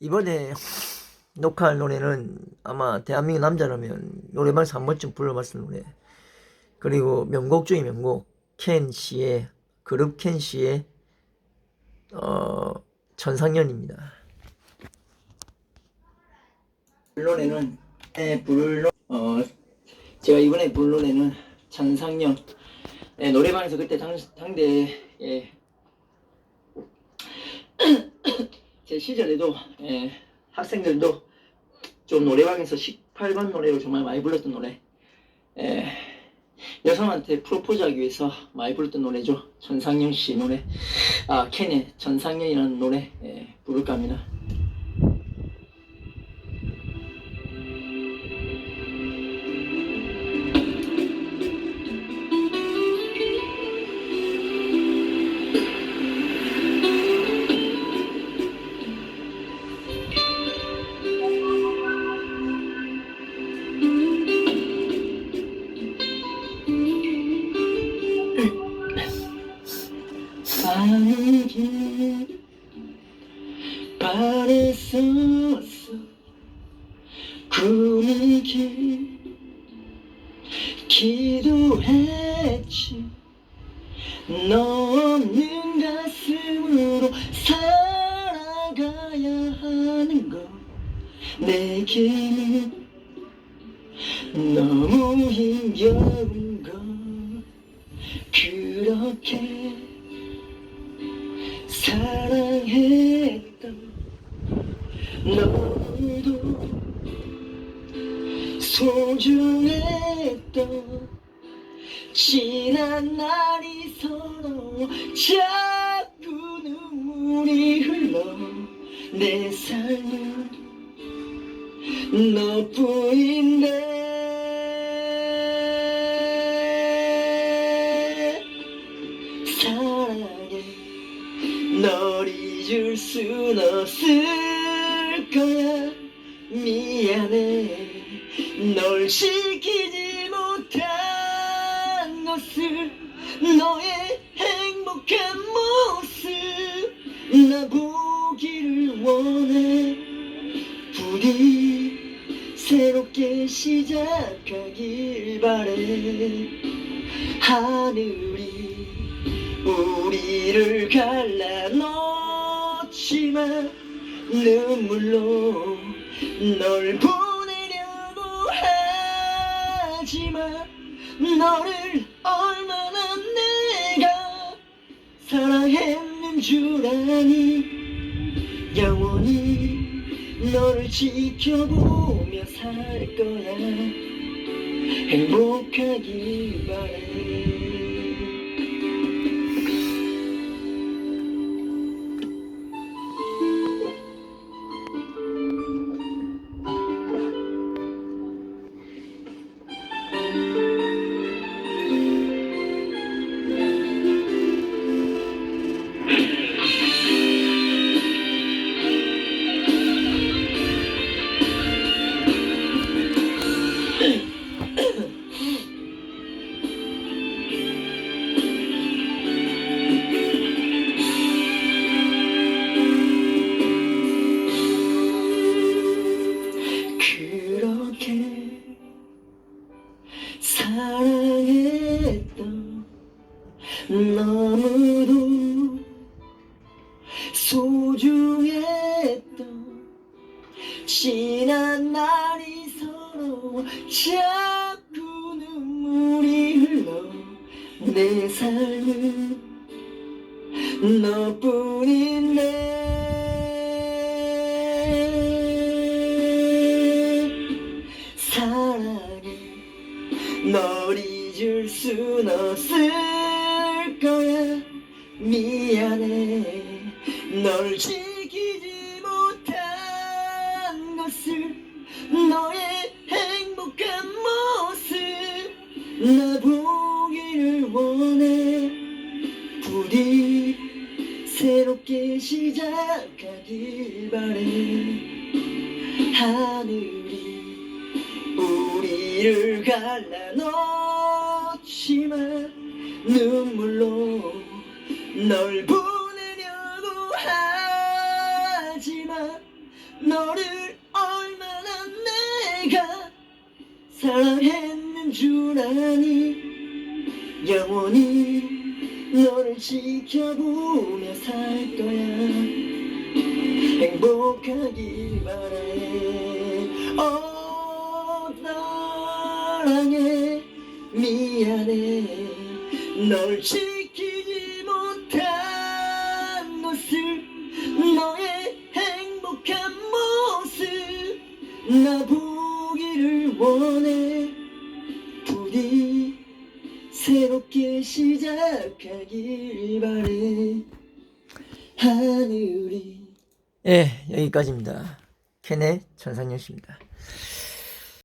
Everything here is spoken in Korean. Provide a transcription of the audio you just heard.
이번에 녹화할 노래는 아마 대한민국 남자라면 노래방에서 한 번쯤 불러봤을 노래. 그리고 명곡 중에 명곡 켄 씨의 그룹 켄 씨의 어 천상년입니다. 노래는 에 부를 노- 어 제가 이번에 노래는 천상년. 예, 노래방에서 그때 당, 당대 예, 제 시절에도 예, 학생들도 좀 노래방에서 18번 노래로 정말 많이 불렀던 노래 예, 여성한테 프로포즈하기 위해서 많이 불렀던 노래죠. 전상영 씨 노래 아 켄의 전상영이라는 노래 예, 부를까 합니다 구는 길 기도했지. 너 없는 가슴으로 살아가야 하는 거 내게는 너무 힘겨운 거 그렇게 사 소중했던 지난 날이 서로 자꾸 눈물이 흘러 내 삶은 너뿐인데. 사랑해 널 잊을 순 없을 거야. 미안해 널 지키지 못한 것을 너의 행복한 모습 나 보기를 원해. 부디 새롭게 시작하길 바래. 하늘이 우리를 갈라놓지만 눈물로 널 보내려고 하지만 너를 얼마나 내가 사랑했는 줄 아니? 영원히 너를 지켜보며 살 거야. 행복하길 바래 사랑했던 너무도 소중했던 지난 날이 서로 자꾸 눈물이 흘러 내 삶은 너뿐인데 잊을 순 없을 거야. 미안해. 널 지키지 못한 것을 너의 행복한 모습 나 보기를 원해. 부디 새롭게 시작하길 바래. 하늘이 우리를 갈라놓 지만 눈물로 널 보내려고 하지만 너를 얼마나 내가 사랑했는 줄 아니? 영원히 너를 지켜보며 살 거야. 행복하길 바래. 어 널 지키지 못한 것을 너의 행복한 모습 나 보기를 원해. 부디 새롭게 시작하길 바래. 하늘이. 예 여기까지입니다. 캔의 천상여시입니다